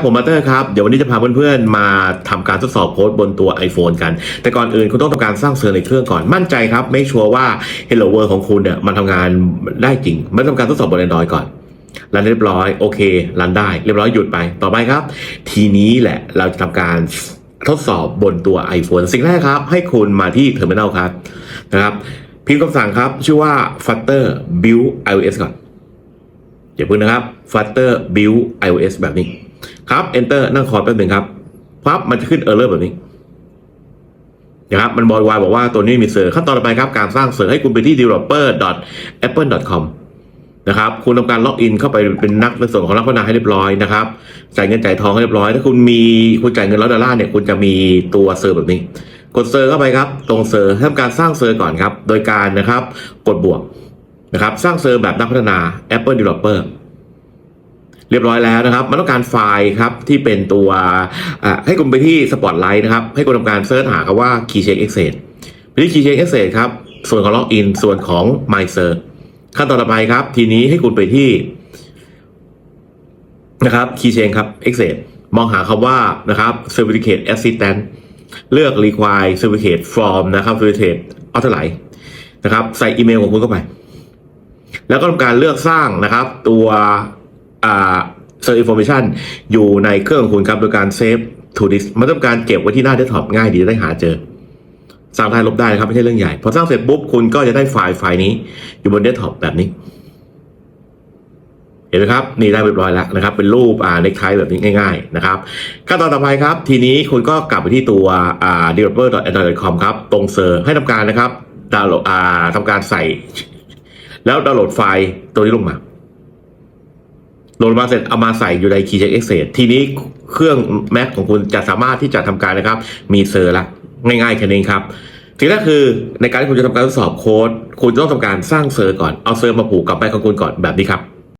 ครับผมมาเตอร์ครับ เดี๋ยววันนี้จะพาเพื่อนๆ มาทำการทดสอบโค้ดบนตัว iPhone กัน แต่ก่อนอื่นคุณต้องทำการสร้างเซิร์ฟในเครื่องก่อนมั่นใจครับ ไม่ชัวร์ว่า Hello World ของคุณเนี่ยมันทำงานได้จริง ไม่ทำการทดสอบบน Android ก่อนรันเรียบร้อยโอเครันได้เรียบร้อยหยุดไปต่อไปครับ ทีนี้แหละเราจะทำการทดสอบบนตัว iPhone สิ่งแรกครับ ให้คุณมาที่ Terminal ครับนะครับพิมพ์คำสั่งครับ ชื่อว่า Flutter Build iOS ก่อนอย่าเพิ่งนะครับ Flutter Build iOS แบบนี้ ครับ Enter นั่งคอยแป๊บหนึ่งครับปั๊บมันจะขึ้น Error แบบนี้นะครับมันบอยวายบอกว่าตัวนี้มีเซอร์ขั้นตอนต่อไปครับ การสร้างเซอร์ให้คุณไปที่ developer.apple.com นะครับคุณทำการล็อกอินเข้าไปเป็นนักในส่วนของนักพัฒนาให้เรียบร้อยนะครับจ่ายเงินจ่ายทองให้เรียบร้อย ถ้าคุณมีคุณจ่ายเงินร้อยดอลลาร์เนี่ยคุณจะมีตัวเซอร์แบบนี้ กดเซอร์เข้าไปครับ ตรงเซอร์ทำการสร้างเซอร์ก่อนครับ โดยการนะครับ กดบวกนะครับ สร้างเซอร์แบบนักพัฒนา Apple Developer เรียบร้อยแล้วนะครับ มันต้องการไฟล์ครับที่เป็นตัวให้คุณไปที่ Spotlight นะครับ ให้คุณทำการเสิร์ชหาคำว่า Keychain Access ไปที่ Keychain Access ครับ ส่วนของ Login ส่วนของ My Search ขั้นตอนต่อไปครับ ทีนี้ให้คุณไปที่นะครับ Keychain ครับ Access มองหาคำว่านะครับ Certificate Assistant เลือก Require Certificate from นะครับ Certificate Authorize นะครับ ใส่อีเมลของคุณเข้าไป แล้วก็ทำการเลือกสร้างนะครับ ตัว อ่า Search Information อยู่ในเครื่องของคุณครับโดยการ Save to Disk มันต้องการเก็บไว้ที่หน้าเดสก์ท็อปง่ายดีจะได้หาเจอ สร้างได้ลบได้นะครับไม่ใช่เรื่องใหญ่ พอสร้างเสร็จปุ๊บคุณก็จะได้ไฟล์ไฟล์นี้อยู่บนเดสก์ท็อปแบบนี้ เห็นไหมครับ นี่ได้เรียบร้อยแล้วนะครับ เป็นรูปอ่าเน็กไทแบบนี้ง่าย ๆ นะครับขั้นตอนต่อไปครับ ทีนี้คุณก็กลับไปที่ตัวอ่า developer.android.com ครับ ตรงเซอร์ให้ทำการนะครับดาวน์โหลดอ่าทำการใส่ แล้วดาวน์โหลดไฟล์ตัวนี้ลงมา โหลดมาเสร็จเอามาใส่อยู่ใน Keychain Access ทีนี้เครื่อง Mac ของคุณจะสามารถที่จะทำการนะครับ มีเซอร์ละง่ายๆแค่นี้ครับทีแรกคือในการที่คุณจะทำการทดสอบโค้ด คุณต้องทำการสร้างเซอร์ก่อน เอาเซอร์มาผูกกับแบ็คของคุณก่อนแบบนี้ครับ